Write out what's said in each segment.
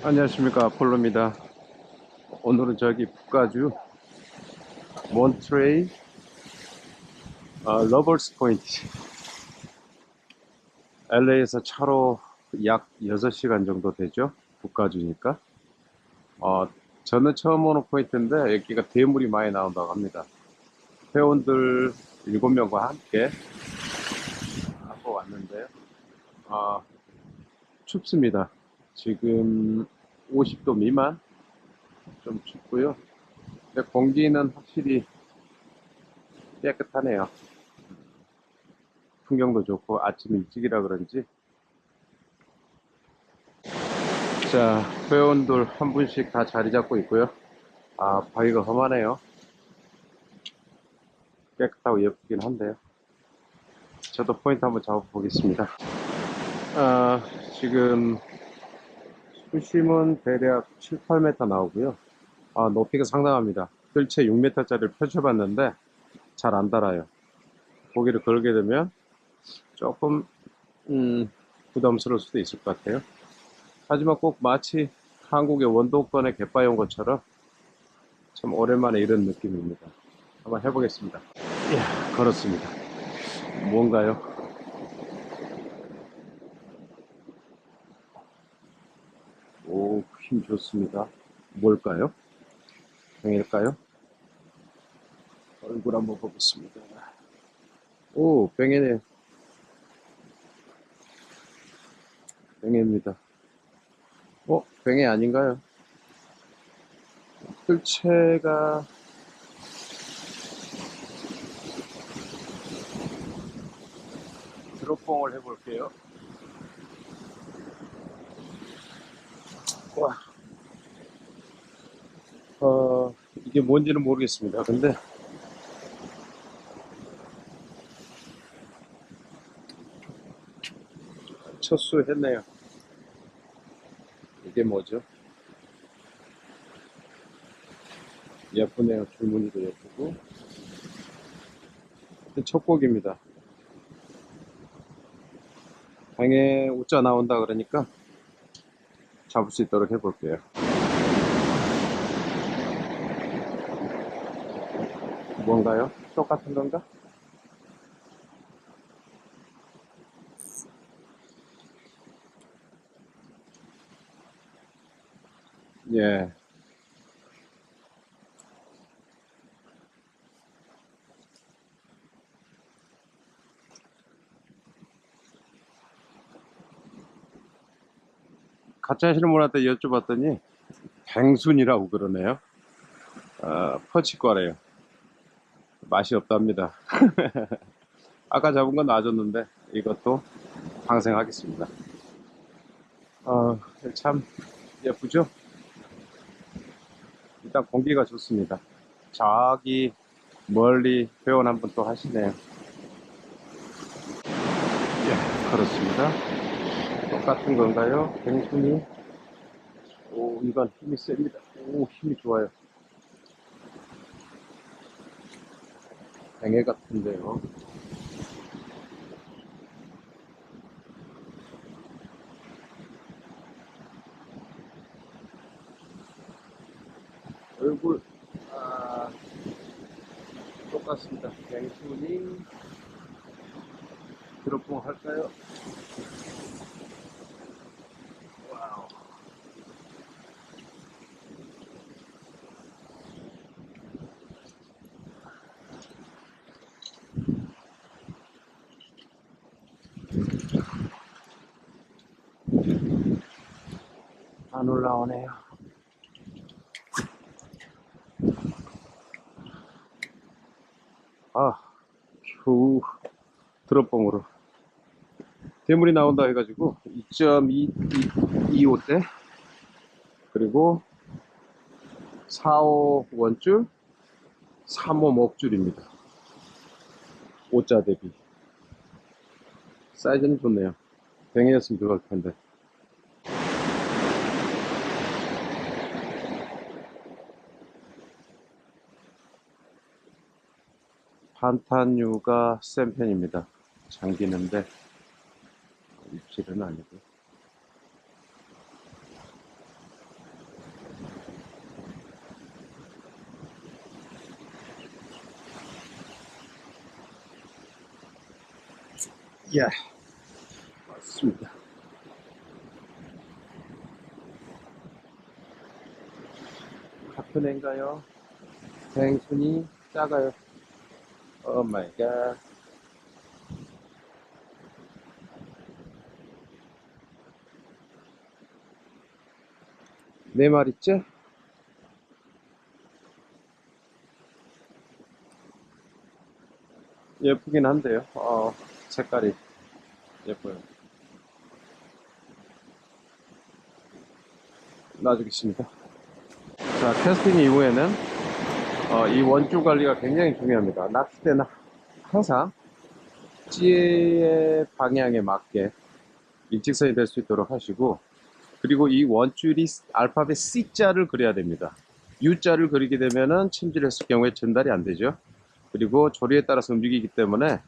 안녕하십니까. 폴로입니다. 오늘은 저기 북가주 몬트레이 어, 러버스 포인트. LA에서 차로 약 6시간 정도 되죠? 북가주니까. 어, 저는 처음 오는 포인트인데 여기가 대물이 많이 나온다고 합니다. 회원들 7명과 함께 하고 왔는데요. 어, 춥습니다 지금 50도 미만 좀 춥고요. 근데 공기는 확실히 깨끗하네요. 풍경도 좋고 아침 일찍이라 그런지 자 회원들 한 분씩 다 자리 잡고 있고요. 아 바위가 험하네요. 깨끗하고 예쁘긴 한데요. 저도 포인트 한번 잡아보겠습니다. 아, 지금 수심은 대략 7, 8m 나오고요. 아, 높이가 상당합니다. 뜰채 6m짜리를 펼쳐봤는데 잘 안 달아요. 고기를 걸게 되면 조금 음, 부담스러울 수도 있을 것 같아요. 하지만 꼭 마치 한국의 원도권에 갯바위 온 것처럼 참 오랜만에 이런 느낌입니다. 한번 해보겠습니다. 이야, 걸었습니다. 뭔가요? 오, 힘 좋습니다. 뭘까요? 뱅일까요? 얼굴 한번 보겠습니다. 오, 뱅에네. 뱅에입니다. 어, 뱅에 아닌가요? 뜰채가 드롭봉을 해볼게요. 어, 이게 뭔지는 모르겠습니다. 근데, 첫수 했네요. 이게 뭐죠? 예쁘네요. 줄무늬도 예쁘고. 첫 곡입니다. 방에 웃자 나온다 그러니까 잡을 수 있도록 해볼게요. 뭔가요? 똑같은 건가? 예. 같이 하시는 분한테 여쭤봤더니 뱅순이라고 그러네요. 어, 퍼치과래요. 맛이 없답니다. 아까 잡은 건 놔줬는데 이것도 방생하겠습니다. 어, 참 예쁘죠? 일단 공기가 좋습니다. 저기 멀리 회원 한 분 또 하시네요. 예, 그렇습니다. 똑같은 건가요? 뱅순이. 오, 이건 힘이 셉니다. 오, 힘이 좋아요. 뱅해 같은데요. 얼굴, 아, 똑같습니다. 뱅순이. 드롭봉 할까요? 안 올라오네요. 아, 휴, 드롭봉으로. 대물이 나온다 해가지고 2.25대 그리고 4호 원줄 3호 목줄입니다 5자 대비 사이즈는 좋네요 뱅이였으면 좋을 텐데 탄탄유가 센 편입니다. 잠기는데 입질은 아니고 예, 맞습니다. 같은 애인가요? 생순이 작아요. 오 마이 갓. 네 마리째? 예쁘긴 한데요. 어, 색깔이 예뻐요. 놔주겠습니다. 자, 캐스팅 이후에는 어, 이 원줄 관리가 굉장히 중요합니다. 낚싯대는 항상 찌의 방향에 맞게 일직선이 될 수 있도록 하시고 그리고 이 원줄이 알파벳 C자를 그려야 됩니다. U자를 그리게 되면은 침질했을 경우에 전달이 안 되죠. 그리고 조리에 따라서 움직이기 때문에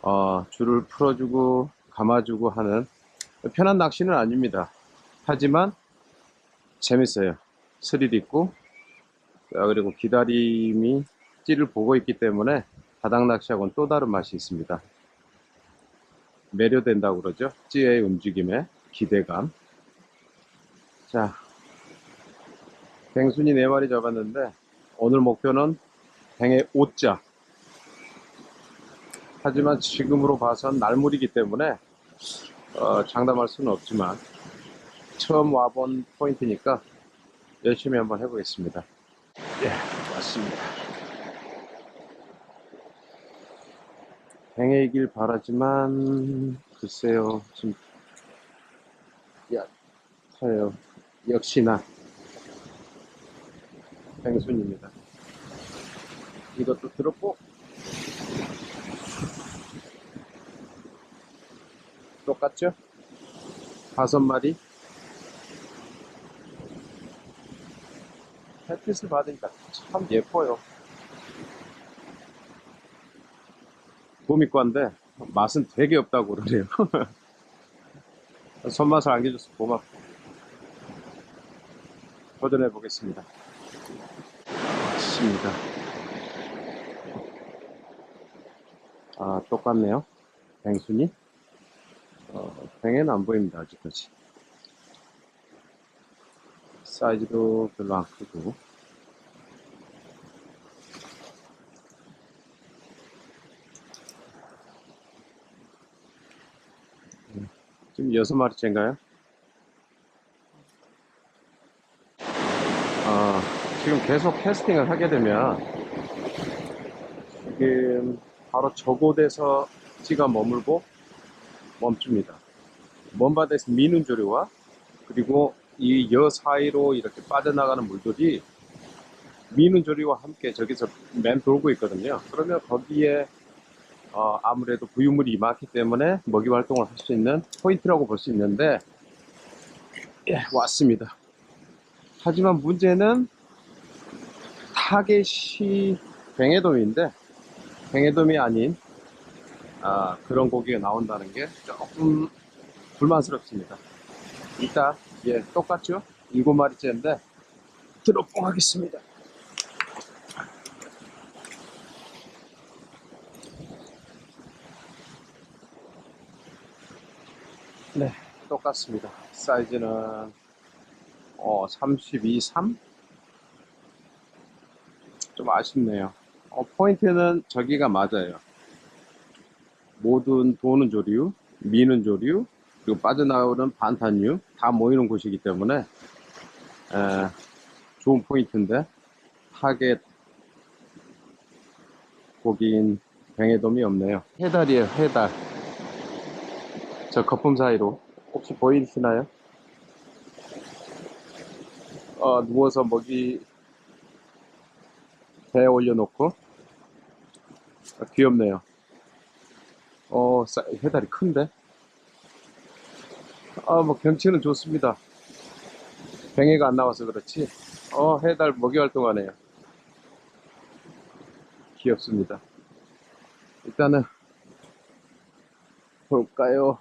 어, 줄을 풀어주고 감아주고 하는 편한 낚시는 아닙니다. 하지만 재밌어요. 스릴 있고 아, 그리고 기다림이 찌를 보고 있기 때문에 바닥 낚시하고는 또 다른 맛이 있습니다. 매료된다고 그러죠. 찌의 움직임에 기대감. 자, 뱅순이 4마리 잡았는데 오늘 목표는 뱅의 5자. 하지만 지금으로 봐선 날물이기 때문에 어, 장담할 수는 없지만 처음 와본 포인트니까 열심히 한번 해보겠습니다. 예, 맞습니다. 뱅이길 바라지만 글쎄요, 좀 얕아요. 역시나 뱅순입니다. 이것도 들었고 똑같죠? 다섯 마리 햇빛을 받으니까 참 예뻐요. 도미과인데 맛은 되게 없다고 그러네요. 손맛을 안겨줘서 고맙고 도전해 보겠습니다. 맞습니다. 아 똑같네요. 뱅순이 어, 뱅에는 안 보입니다 아직까지. 사이즈도 별로 안 크고 지금 여섯 마리째인가요? 아, 지금 계속 캐스팅을 하게 되면 지금 바로 저곳에서 찌가 머물고 멈춥니다. 먼 바다에서 미는 조류와 그리고 이 여 사이로 이렇게 빠져나가는 물들이 미는 조리와 함께 저기서 맨 돌고 있거든요. 그러면 거기에 어, 아무래도 부유물이 많기 때문에 먹이 활동을 할 수 있는 포인트라고 볼 수 있는데 예, 왔습니다. 하지만 문제는 타겟이 뱅에돔인데 뱅에돔이 아닌 아, 그런 고기가 나온다는 게 조금 불만스럽습니다. 일단 예 똑같죠? 일곱 마리째인데 드롭봉 하겠습니다. 네, 똑같습니다. 사이즈는 어, 32, 3? 좀 아쉽네요. 어, 포인트는 저기가 맞아요. 모든 도는 조류, 미는 조류, 그리고 빠져나오는 반탄류 다 모이는 곳이기 때문에 에, 좋은 포인트인데 타겟 고기인 뱅에돔이 없네요. 해달이에요, 해달. 저 거품 사이로 혹시 보이시나요? 어, 누워서 먹이 배에 올려놓고 아, 귀엽네요. 어, 사- 해달이 큰데? 아, 뭐 경치는 좋습니다. 뱅에가 안 나와서 그렇지. 어, 해달 먹이 활동하네요. 귀엽습니다. 일단은 볼까요?